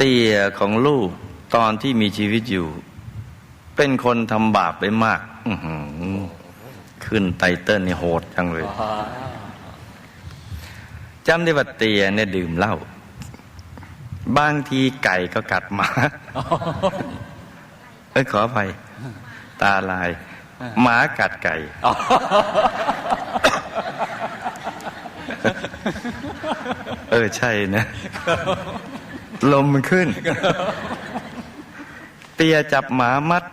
เตี่ยของลูกตอนที่มีชีวิตอยู่ เป็นคนทำบาปไปมากขึ้นไตเติ้ลนี่โหดจังเลยจำได้ว่าเตียเนี่ยดื่มเหล้าบางทีไก่ก็กัดหมาเอ้ยขออภัยตาลาย หมากัดไก่เออใช่นะ ลมมันขึ้น เตียจับหมามัด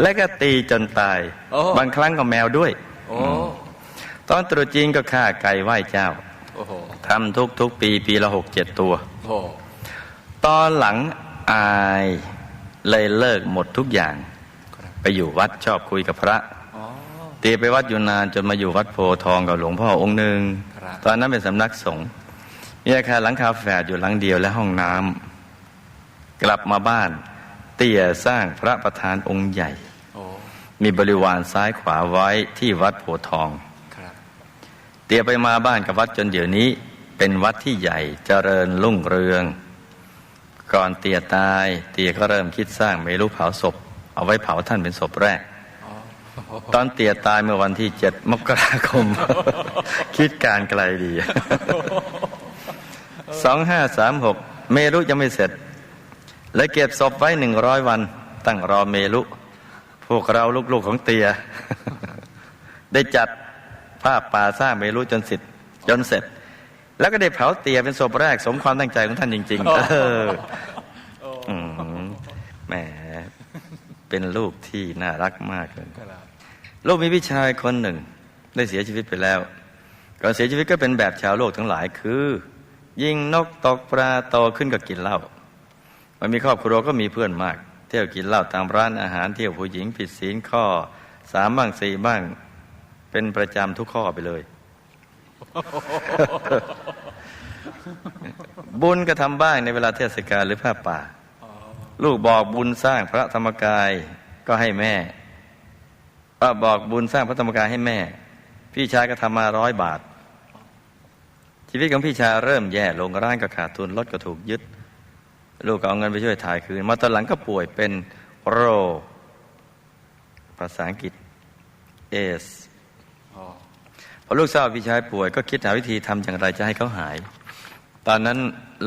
แล้วก็ตีจนตายโอ้บางครั้งก็แมวด้วยโอ้ตอนตรุษจีนก็ฆ่าไก่ไหว้เจ้าโอ้โหทำทุกทุกๆปีปีละหกเจ็ดตัวโอ้โหตอนหลังอายเลยเลิกหมดทุกอย่าง ไปอยู่วัดชอบคุยกับพระอ๋อตีไปวัดอยู่นานจนมาอยู่วัดโพธิ์ทองกับหลวงพ่อองค์หนึ่งครับตอนนั้นเป็นสำนักสงฆ์ มีอาคารหลังคาแฝดอยู่หลังเดียวและห้องน้ำกลับมาบ้าน เตี่ยสร้างพระประธานองค์ใหญ่โอ้มีบริวารซ้ายขวาไว้ที่วัดโพธิ์ทองครับเตี่ยไปมาบ้านกับวัดจนเดี๋ยวนี้ เป็นวัดที่ใหญ่เจริญรุ่งเรือง ก่อนเตี่ยตาย เตี่ยก็เริ่มคิดสร้างเมรุเผาศพ เอาไว้เผาท่านเป็นศพแรกตอนเตี่ยตายเมื่อวันที่เจ็ดมกราคม คิดการไกลดี สองห้าสามหกเมรุยังไม่เสร็จ และเก็บศพไว้หนึ่งร้อยวัน ตั้งรอเมรุ พวกเราลูกๆของเตีย ได้จัดภาพป่าสร้างเมรุจนเสร็จจนเสร็จ แล้วก็ได้เผาเตียเป็นศพแรก สมความตั้งใจของท่านจริง ๆ เอออืมแหมเป็นลูกที่น่ารักมากเลยครับลูกมีพี่ชายคนหนึ่ง ได้เสียชีวิตไปแล้วก่อนเสียชีวิตก็เป็นแบบชาวโลกทั้งหลายคือ ยิงนกตกปลาโตขึ้นก็กินเหล้ามันมีครอบครัวก็มีเพื่อนมาก เที่ยวกินเหล้าตามร้านอาหารเที่ยวผู้หญิงผิดศีลข้อสามบ้างสี่บ้าง เป็นประจำทุกข้อไปเลย บุญก็ทำบ้างในเวลาเทศกาลหรือผ้าป่า ลูกบอกบุญสร้างพระธรรมกายก็ให้แม่บอกบุญสร้างพระธรรมกายให้แม่ พี่ชายก็ทำมาร้อยบาท ชีวิตของพี่ชายเริ่มแย่ลงร้านก็ขาดทุนรถก็ถูกยึด ลูกก็เอาเงินไปช่วยถ่ายคืน มาตอนหลังก็ป่วยเป็นโรค ภาษาอังกฤษเอสพอลูกทราบว่าพี่ชายป่วยก็คิดหาวิธีทำอย่างไรจะให้เขาหาย ตอนนั้น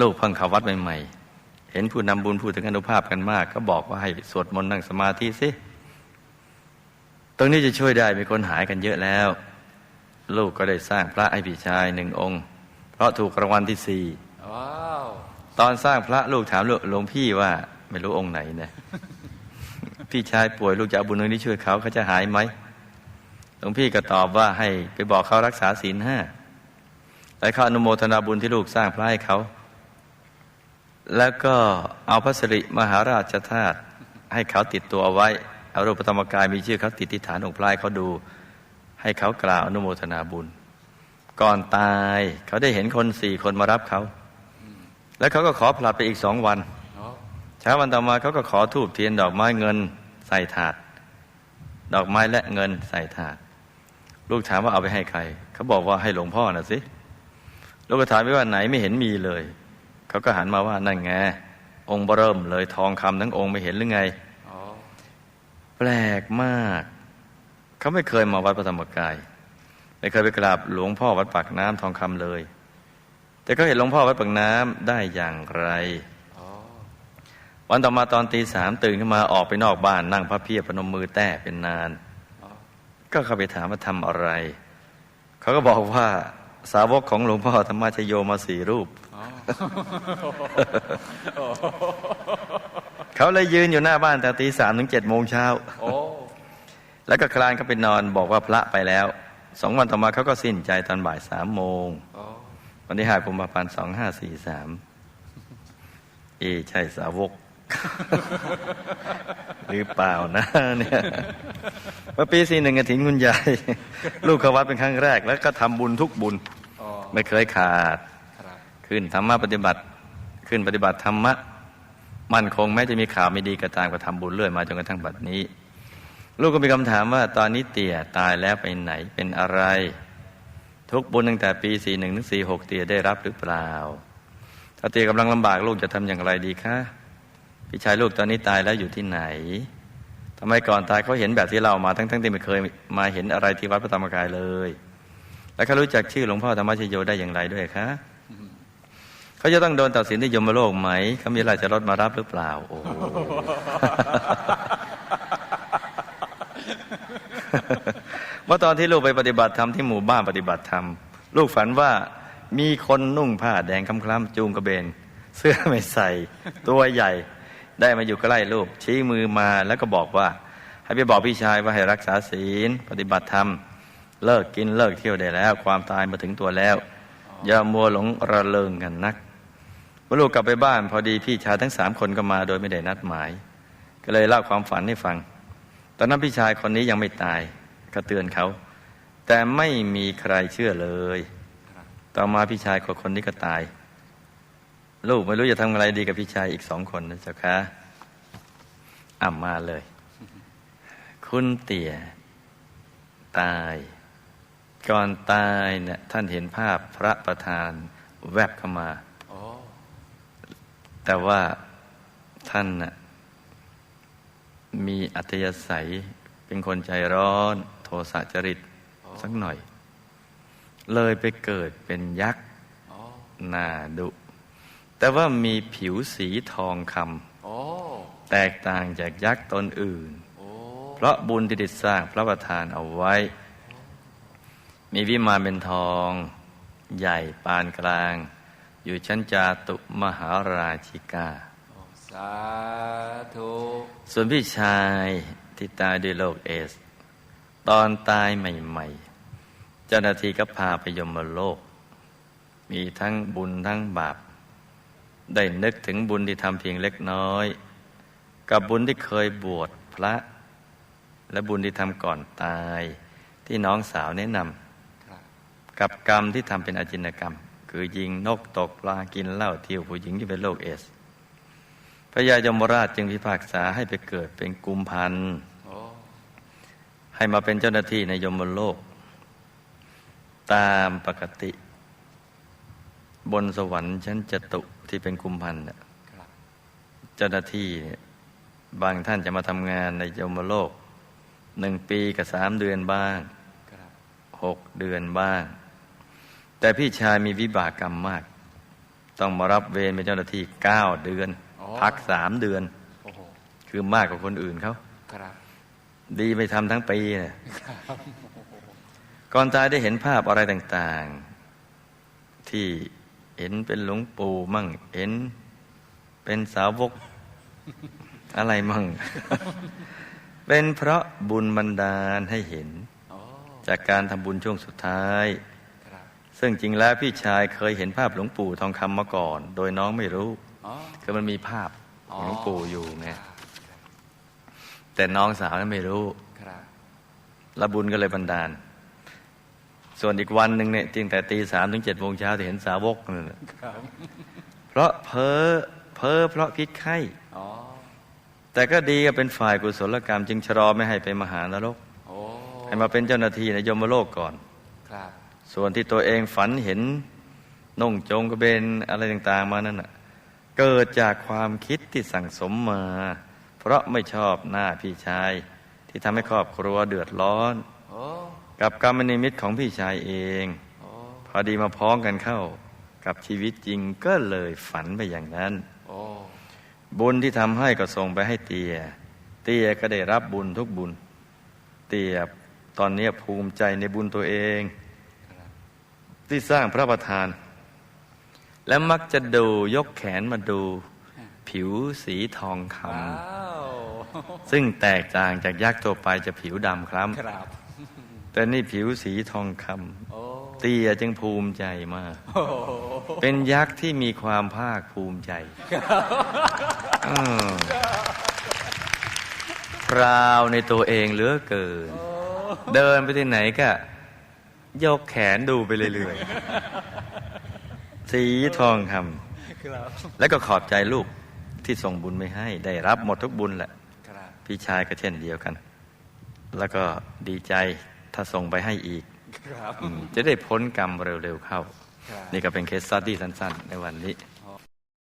ลูกพิ่งขาวัดใหม่ๆ เห็นผู้นำบุญพูดถึงอนุภาพกันมาก ก็บอกว่าให้สวดมนต์นั่งสมาธิสิตรงนี้จะช่วยได้มีคนหายกันเยอะแล้ว ลูกก็ได้สร้างพระให้พี่ชายหนึ่งองค์ เพราะถูกรางวัลที่สี่ว้าวตอนสร้างพระลูกถามหลวงพี่ว่า ไม่รู้องค์ไหนนะพี่ชายป่วยลูกจะเอาบุญนี้ช่วยเขาเขาจะหายไหมหลวงพี่ก็ตอบว่าให้ไปบอกเขารักษาศีลห้าและเขาอนุโมทนาบุญที่ลูกสร้างพระให้เขา แล้วก็เอาพระสิริมหาราชธาตุให้เขาติดตัวเอาไว้เอารูปธรรมกายมีชื่อเขาติดที่ฐานองค์พระให้เขาดู ให้เขากล่าวอนุโมทนาบุญ ก่อนตายเขาได้เห็นคนสี่คนมารับเขา แล้วเขาก็ขอผลัดไปอีกสองวันอ๋อเช้าวันต่อมาเขาก็ขอทูบเทียนดอกไม้เงินใส่ถาด ดอกไม้และเงินใส่ถาด ลูกถามว่าเอาไปให้ใคร เขาบอกว่าให้หลวงพ่อนะสิ ลูกก็ถามไปว่าไหนไม่เห็นมีเลย เขาก็หันมาว่านั่นไงองค์เบอเริ่มเลยทองคำทั้งองค์ไม่เห็นหรือไงอ๋อแปลกมาก เขาไม่เคยมาวัดพระธรรมกาย ไม่เคยไปกราบหลวงพ่อวัดปากน้ำทองคำเลย แต่เขาเห็นหลวงพ่อวัดปากน้ำได้อย่างไรอ๋อวันต่อมาตอนตีสามตื่นขึ้นมาออกไปนอกบ้านนั่งพระเพียบพนมมือแต้เป็นนานอ๋อก็เข้าไปถามว่าทำอะไร เขาก็บอกว่าสาวกของหลวงพ่อธรรมชโยมาสี่รูปอ๋อเขาเลยยืนอยู่หน้าบ้านแต่ตีสามถึงเจ็ดโมงเช้าโอ้แล้วก็คลานเข้าไปนอนบอกว่าพระไปแล้ว สองวันต่อมาเขาก็สิ้นใจตอนบ่ายสามโมงอ๋อวันที่ห้ากุมภาพันธ์สองห้าสี่สามเอใช่สาวก หรือเปล่านะเนี่ยเมื่อปีสี่หนึ่งกระถิ่นคุณยาย ลูกเขาวัดเป็นครั้งแรก แล้วก็ทำบุญทุกบุญอ๋อไม่เคยขาดครับขึ้นธรรมะปฏิบัติ ขึ้นปฏิบัติธรรมะ มั่นคงแม้จะมีข่าวไม่ดีก็ตามก็ทำบุญเรื่อยมาจนกระทั่งบัดนี้ ลูกก็มีคำถามว่าตอนนี้เตี่ยตายแล้วไปไหนเป็นอะไร ทุกบุญตั้งแต่ปี 41ถึง46 เตี่ยได้รับหรือเปล่า ถ้าเตี่ยกำลังลำบากลูกจะทำอย่างไรดีคะพี่ชายลูกตอนนี้ตายแล้วอยู่ที่ไหนทำไมก่อนตายเขาเห็นแบบที่เรามาทั้งๆทที่ไม่เคยมาเห็นอะไรที่วัดพระธรรมกายเลย แล้วเขารู้จักชื่อหลวงพ่อธรรมชโยได้อย่างไรด้วยคะเขาจะต้องโดนตัดสินที่ยมโลกไหมเขามีราชรถมารับหรือเปล่า โอ้โห เมื่อตอนที่ลูกไปปฏิบัติธรรมที่หมู่บ้านปฏิบัติธรรม ลูกฝันว่ามีคนนุ่งผ้าแดงคล้ำๆจูงกระเบน เสื้อไม่ใส่ ตัวใหญ่ ได้มาอยู่ใกล้ลูก ชี้มือมาแล้วก็บอกว่า ให้ไปบอกพี่ชายว่าให้รักษาศีล ปฏิบัติธรรม เลิกกินเลิกเที่ยวได้แล้ว ความตายมาถึงตัวแล้ว อย่ามัวหลงระเริงกันนักเมื่อลูกกลับไปบ้าน พอดีพี่ชายทั้งสามคนก็มาโดยไม่ได้นัดหมาย ก็เลยเล่าความฝันให้ฟัง ตอนนั้นพี่ชายคนนี้ยังไม่ตาย ก็เตือนเขา แต่ไม่มีใครเชื่อเลย ต่อมาพี่ชายคนคนนี้ก็ตาย ลูกไม่รู้จะทำอะไรดีกับพี่ชายอีกสองคนนะเจ้าคะอ่ามาเลย คุณเตี่ยตาย ก่อนตายเนี่ยท่านเห็นภาพพระประธานแวบเข้ามา แต่ว่าท่านน่ะมีอัธยาศัย เป็นคนใจร้อน โทสะจริตสักหน่อย เลยไปเกิดเป็นยักษ์โอ้หน้าดุ แต่ว่ามีผิวสีทองคโอ้ำแตกต่างจากยักษ์ตนอื่นโอ้เพราะบุญที่ได้สร้างพระประธานเอาไว้ มีวิมานเป็นทองใหญ่ปานกลาง อยู่ชั้นจาตุมหาราชิกา สาธุ ส่วนพี่ชาย ที่ตายด้วยโรคเอส ตอนตายใหม่ ๆ เจ้าหน้าที่ก็พาไปยมโลก มีทั้งบุญทั้งบาป ได้นึกถึงบุญที่ทำเพียงเล็กน้อย กับบุญที่เคยบวชพระ และบุญที่ทำก่อนตายที่น้องสาวแนะนำกับกรรมที่ทำเป็นอาจินกรรม คือยิงนกตกปลากินเหล้าเที่ยวผู้หญิงที่เป็นโรคเอสพระยายมราชจึงพิพากษาให้ไปเกิดเป็นกุมพันธ์ ให้มาเป็นเจ้าหน้าที่ในยมโลก ตามปกติ บนสวรรค์ชั้นจตุที่เป็นกุมพันธ์น่ะครับเจ้าหน้าที่เนี่ยบางท่านจะมาทำงานในยมโลกหนึ่งปีกับสามเดือนบ้างครับหกเดือนบ้าง แต่พี่ชายมีวิบากกรรมมาก ต้องมารับเวรเป็นเจ้าหน้าที่เก้าเดือน พักสามเดือนโอ้โหคือมากกว่าคนอื่นเขาครับ ดีไม่ทำทั้งปีเนี่ยก่อนตายได้เห็นภาพอะไรต่าง ๆ ที่เห็นเป็นหลวงปู่มั่ง เห็นเป็นสาวกอะไรมั่ง เป็นเพราะบุญบันดาลให้เห็นโอ้จากการทำบุญช่วงสุดท้ายครับซึ่งจริงแล้วพี่ชายเคยเห็นภาพหลวงปู่ทองคำมาก่อน โดยน้องไม่รู้อ๋อคือมันมีภาพของหลวงปู่อยู่ไงครับ แต่น้องสาวนั้นไม่รู้ครับแล้วบุญก็เลยบันดาล ส่วนอีกวันหนึ่งเนี่ยจริงแต่ตีสามถึงเจ็ดโมงเช้าจะเห็นสาวกนั่นแหละครับเพราะเพ้อเพ้อเพราะพิษไข้อ๋อแต่ก็ดีก็เป็นฝ่ายกุศลกรรม จึงชะลอไม่ให้ไปมหานรกโอ้ให้มาเป็นเจ้าหน้าที่ในยมโลกก่อนครับส่วนที่ตัวเองฝันเห็นนุ่งโจงกระเบนอะไรต่าง ๆ มานั่นน่ะเกิดจากความคิดที่สั่งสมมา เพราะไม่ชอบหน้าพี่ชาย ที่ทำให้ครอบครัวเดือดร้อนโอ้กับกรรมนิมิตของพี่ชายเองโอ้พอดีมาพ้องกันเข้า กับชีวิตจริงก็เลยฝันไปอย่างนั้นโอ้บุญที่ทำให้ก็ส่งไปให้เตีย เตียก็ได้รับบุญทุกบุญ เตียตอนนี้ภูมิใจในบุญตัวเองครับที่สร้างพระประธาน และมักจะดูยกแขนมาดู ผิวสีทองคว้าวำ ซึ่งแตกต่างจากยักษ์ตัวไปจะผิวดำคล้ครับำแต่นี่ผิวสีทองคโอ้ำเตียจึงภูมิใจมากโอ้เป็นยักษ์ที่มีความภาคภูมิใจอืมพราวในตัวเองเหลือเกิน เดินไปที่ไหนก็ยกแขนดูไปเรื่อยๆ สีทองคครับำแล้วก็ขอบใจลูกที่ส่งบุญไม่ให้ ได้รับหมดทุกบุญแหละครับ พี่ชายก็เช่นเดียวกัน แล้วก็ดีใจถ้าส่งไปให้อีกครับอืมจะได้พ้นกรรมเร็วๆเข้าครับนี่ก็เป็นเคสสตัดดี้สั้น ๆ ในวันนี้